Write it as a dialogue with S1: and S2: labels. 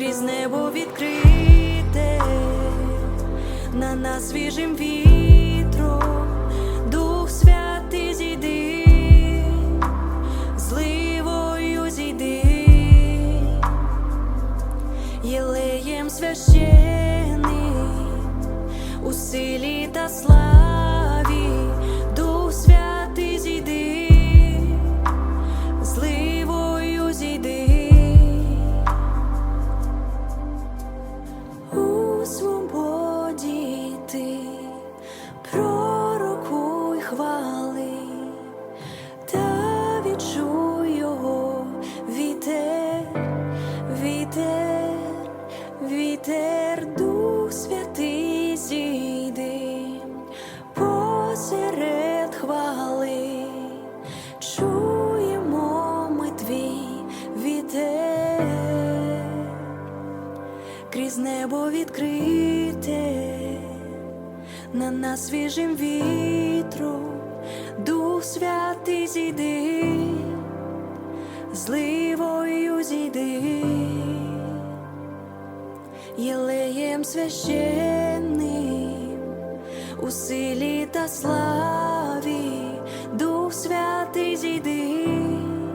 S1: крізь небо відкрите, на нас свіжим вітром, Дух Святий зійди, зливою зійди, єлеєм священий небо відкрите, на нас свіжим вітром, Дух Святий зійди, зливою зійди, єлеєм священним у силі та славі.